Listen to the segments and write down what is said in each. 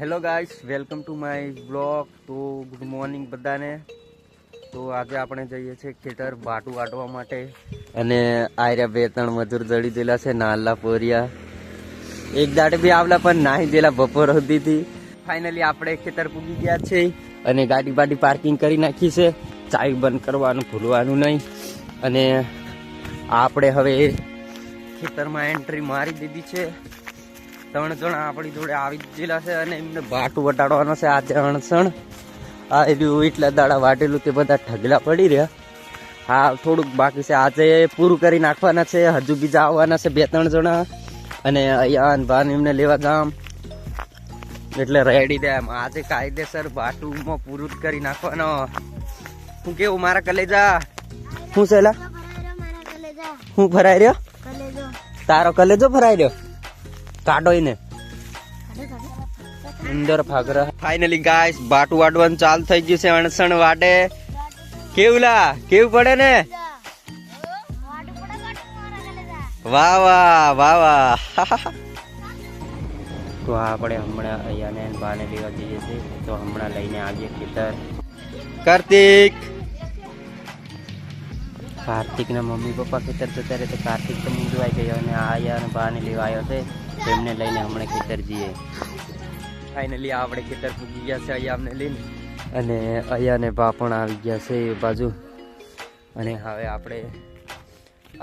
Hello guys welcome to my blog તો good morning બધાને. તો આજે આપણે જઈએ છીએ ખેતર બાટું વાટવા માટે. અને આર્યા બે ત્રણ મજૂર જડી દેલા છે, નાલા પોરિયા. એક દાડે બી આવલા, પણ નાહી દેલા, બપોર સુધીથી ફાઇનલી આપણે ખેતર પૂગી ગયા છે અને ગાડી બાડી પાર્કિંગ કરી નાખી છે. ચાય બંધ કરવાનું, ભૂલવાનું નહીં. અને આપણે હવે ખેતરમાં એન્ટ્રી મારી દીધી છે. ત્રણ જણા આપણી જોડે આવી ગયેલા છે અને એમને ભાટું વટાડવાનો છે આજે અણસણ આ રહ્યું એટલા દાડા વાટેલું તે બધા ઢગલા પડી રહ્યા. હા થોડુંક બાકી છે. આજે પૂરું કરી નાખવાના છે. હજુ બીજા આવવાના છે બે ત્રણ જણા. અને અહીંયા ભાન એમને લેવા જામ. એટલે રેડી દે એમ આજે કાયદેસર ભાટુમાં પૂરું કરી નાખવાનો. હું કેવું મારા કલેજા? હું છેલા હું ભરાઈ રહ્યો? તારો કલેજો ભરાઈ રહ્યો? કાઢો ને અંદર ફાગરા. ફાઇનલી ગાઈસ બાટુ વાડવાનું ચાલુ થઈ ગયું છે અણસણ વાટે કેવું લા કેવું પડે ને? વાહ વાહ વાહ વાહ. તો આપણે હમણાં અહીંયા ને બાને લેવા જઈએ છીએ. તો હમણાં લઈને આવીએ ખેતર. કાર્તિક! કાર્તિકના મમ્મી પપ્પા ખેતર જતા રહે તો કાર્તિક તો મૂંઝવાઈ ગયો અને આ યાર બાને લેવા આવ્યો છે. તેમને લઈને હમણાં ખેતર જઈએ ફાઇનલી આપણે ખેતર પૂગી ગયા છે અહીંયા અમને લઈને. અને અહીંયાને ભા પણ આવી ગયા છે એ બાજુ. અને હવે આપણે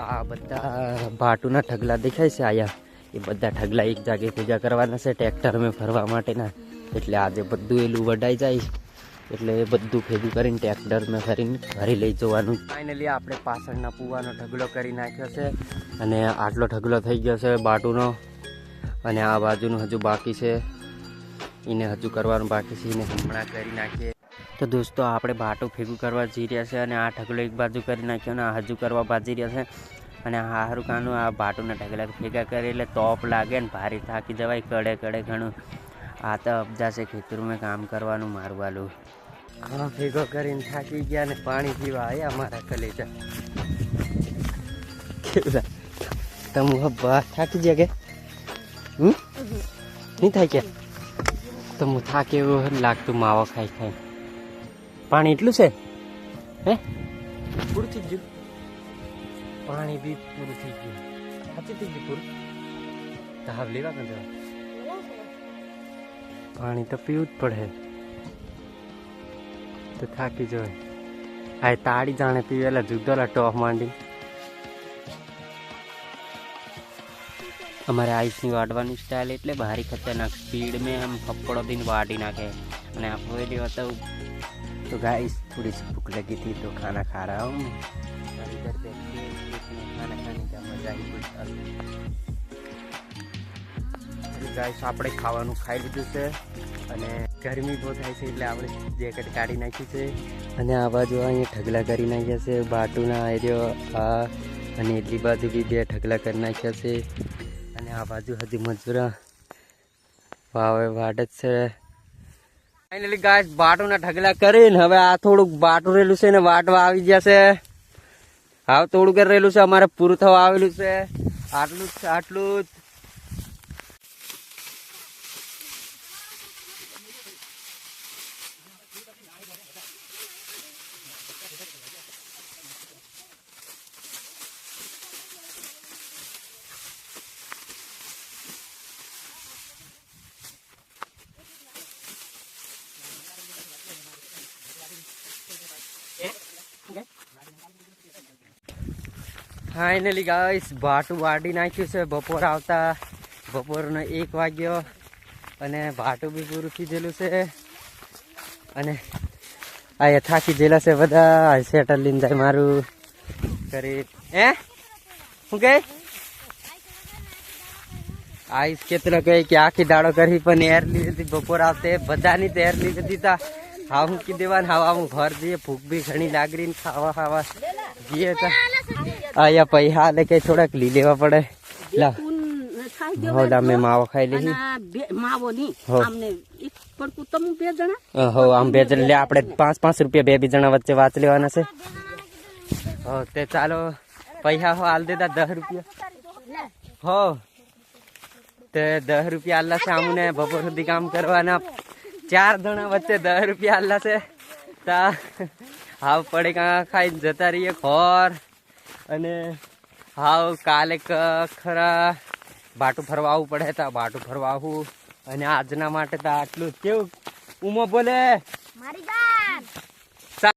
આ બધા ભાટુના ઠગલા દેખાય છે આયા. એ બધા ઠગલા એક જાગે પૂજા કરવાના છે ટ્રેક્ટર મેં ફરવા માટેના. એટલે આજે બધું એલું વડાઈ જાય. એટલે એ બધું ભેગું કરીને ટ્રેક્ટર મેં ફરીને ફરી લઈ જવાનું. ફાઇનલી આપણે પાછળના પૂવાનો ઢગલો કરી નાખ્યો છે. અને આટલો ઢગલો થઈ ગયો છે બાટુનો. અને આ બાજુનું હજુ બાકી છે. એને હજુ કરવાનું બાકી છે, એને હમણાં કરી નાખીએ. તો દોસ્તો, આપણે બાટું ભેગું કરવા જઈ રહ્યા છે અને આ ઢગલો એક બાજુ કરી નાખ્યો અને આ હજુ કરવા બાજી રહ્યા છે. અને આ હારું કાનું આ બાટુના ઢગલા ભેગા કરી એટલે તોપ લાગે ને ભારે થાકી જવાય, કડે કડે ઘણું. આ તો અબજા ખેતરમાં કામ કરવાનું મારું હા ભેગો કરીને થાકી ગયા ને પાણી પીવા આવ્યા અમારા કેવું તમે બા થાકી ગયા કે? નહીં થાય કે? તો હું થાક એવું લાગતું માવો ખાઈ ખાઈ. પાણી એટલું છે? હે? પૂરું થઈ ગયું. પાણી બી પૂરું થઈ ગયું. સાચી થઈ ગયું પૂરું? તો લેવા કે પાણી તો પીવું જ પડે. તો થાકી જવાય. આ તાળી જાણે પીવેલા જુદોલા ટોપ માંડી અમારે આઈસની વાટવાની સ્ટાઇલ એટલે ભારી ખતરનાક સ્પીડ મેં આમ થપ્પડો दिन वाटी नाखे અને आपको ये बताऊँ तो गाइस थोड़ी सी भूख लगी थी तो खाना खा रहा हूँ और इधर देखिए इसमें खाना खाने का मजा ही कुछ अलग ગાઈસ આપણે ખાવાનું ખાઈ લીધું છે અને ગરમી બહુ થાય છે એટલે આપણે જેકેટ કાઢી નાખ્યું છે અને આ બાજુ અહીંયા ઠગલા કરી નાખ્યા છે બાટુના એરિયો આ અને એટલી બાજુ બી બે ઠગલા કરી નાખ્યા છે અને આ બાજુ હજી મજૂરા વાવે વાટ જ છે. ફાઇનલી ગાય બાટુના ઠગલા કરીને હવે આ થોડુંક બાટું રહેલું છે ને વાટવા આવી ગયા છે. હાવ થોડુંક રહેલું છે, અમારે પૂરું થવા આવેલું છે. આટલું જ આટલું જ. ફાઇનલી ગાઈસ ભાટું વાડી નાખ્યું છે. બપોર આવતા બપોરનો એક વાગ્યો અને ભાટું બી પૂરું કીધેલું છે. અને આ યથા કીધેલા છે બધા. શેટર લઈને જાય મારું કરી હે? શું કહે? આઈસ કેટલો કહે કે આખી દાડો કરી પણ એર લીધી બપોર આવતે બધાની તો એર લીધી તા હા હું કી દેવાનું હા હું ઘર જઈએ, ભૂખ બી ઘણી લાગરી ખાવા ખાવા. જઈએ તો. આયા પૈસા હાલે કે થોડાક લી લેવા પડે. લા. હોલા મે માવો ખાઈ લીધી. માવો ની આમને એક પડકું તમ બે જણા? હો આમ બે જણ. લે આપણે પાંચ પાંચ રૂપિયા બે બે જણા વચ્ચે વાંચ લેવાના છે. હો તે ચાલો. પૈસા હો હાલ દેતા દસ રૂપિયા. હો. તે દસ રૂપિયા આલ્લા છે આમને બપોર સુધી કામ કરવાના. ચાર જણા વચ્ચે દસ રૂપિયા આલ્લા છે. તા હાવ પડે કાં ખાઈને જતા રહીએ ખોર અને હાવ કાલે ખરા ભાટું ફરવા આવવું પડે તા, ભાટું ફરવા આવું અને આજના માટે તો આટલું કેવું? ઉમો બોલે.